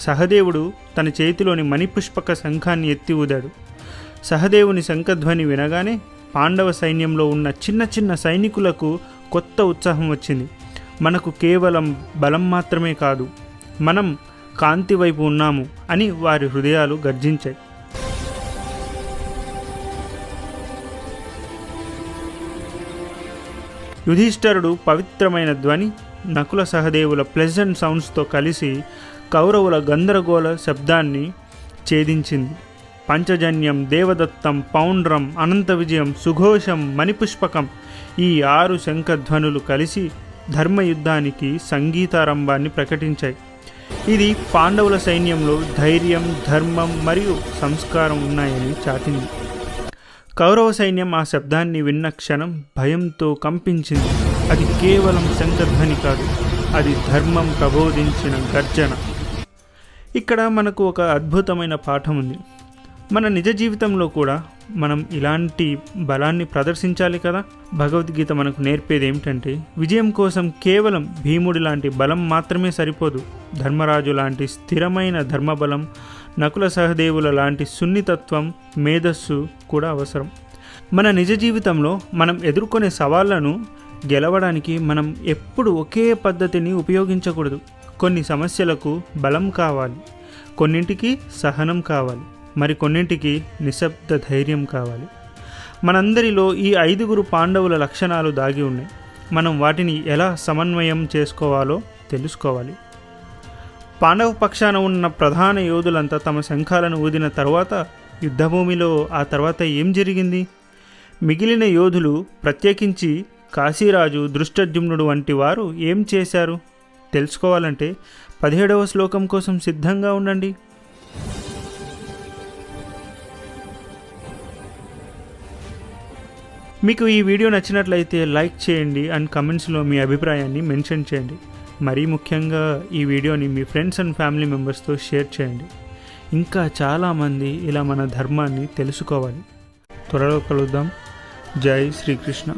సహదేవుడు తన చేతిలోని మణిపుష్పక శంఖాన్ని ఎత్తి ఊదాడు. సహదేవుని శంఖధ్వని వినగానే పాండవ సైన్యంలో ఉన్న చిన్న చిన్న సైనికులకు కొత్త ఉత్సాహం వచ్చింది. మనకు కేవలం బలం మాత్రమే కాదు మనం కాంతి వైపు ఉన్నాము అని వారి హృదయాలు గర్జించాయి. యుధిష్ఠరుడు పవిత్రమైన ధ్వని నకుల సహదేవుల ప్లెజెంట్ సౌండ్స్తో కలిసి కౌరవుల గందరగోళ శబ్దాన్ని ఛేదించింది. పంచజన్యం దేవదత్తం పౌండ్రం అనంత విజయం సుఘోషం మణిపుష్పకం ఈ ఆరు శంఖధ్వనులు కలిసి ధర్మయుద్ధానికి సంగీతారంభాన్ని ప్రకటించాయి. ఇది పాండవుల సైన్యంలో ధైర్యం ధర్మం మరియు సంస్కారం ఉన్నాయని చాటింది. కౌరవ సైన్యం ఆ శబ్దాన్ని విన్న క్షణం భయంతో కంపించింది. అది కేవలం శంఖధ్వని కాదు అది ధర్మం ప్రబోధించిన గర్జన. ఇక్కడ మనకు ఒక అద్భుతమైన పాఠం ఉంది. మన నిజ జీవితంలో కూడా మనం ఇలాంటి బలాన్ని ప్రదర్శించాలి కదా? భగవద్గీత మనకు నేర్పేది ఏమిటంటే విజయం కోసం కేవలం భీముడి లాంటి బలం మాత్రమే సరిపోదు. ధర్మరాజు లాంటి స్థిరమైన ధర్మబలం నకుల సహదేవుల లాంటి సున్నితత్వం మేధస్సు కూడా అవసరం. మన నిజ జీవితంలో మనం ఎదుర్కొనే సవాళ్ళను గెలవడానికి మనం ఎప్పుడు ఒకే పద్ధతిని ఉపయోగించకూడదు. కొన్ని సమస్యలకు బలం కావాలి. కొన్నింటికి సహనం కావాలి. మరి కొన్నింటికి నిశ్శబ్ద ధైర్యం కావాలి. మనందరిలో ఈ ఐదుగురు పాండవుల లక్షణాలు దాగి ఉన్నాయి. మనం వాటిని ఎలా సమన్వయం చేసుకోవాలో తెలుసుకోవాలి. పాండవ పక్షాన ఉన్న ప్రధాన యోధులంతా తమ శంఖాలను ఊదిన తర్వాత యుద్ధభూమిలో ఆ తర్వాత ఏం జరిగింది? మిగిలిన యోధులు ప్రత్యేకించి కాశీరాజు దృష్టద్యుమ్నుడు వంటి వారు ఏం చేశారు? తెలుసుకోవాలంటే పదిహేడవ శ్లోకం కోసం సిద్ధంగా ఉండండి. మీకు ఈ వీడియో నచ్చినట్లయితే లైక్ చేయండి అండ్ కమెంట్స్లో మీ అభిప్రాయాన్ని మెన్షన్ చేయండి. మరీ ముఖ్యంగా ఈ వీడియోని మీ ఫ్రెండ్స్ అండ్ ఫ్యామిలీ మెంబర్స్తో షేర్ చేయండి. ఇంకా చాలామంది ఇలా మన ధర్మాన్ని తెలుసుకోవాలి. త్వరలో కలుద్దాం. జై శ్రీకృష్ణ.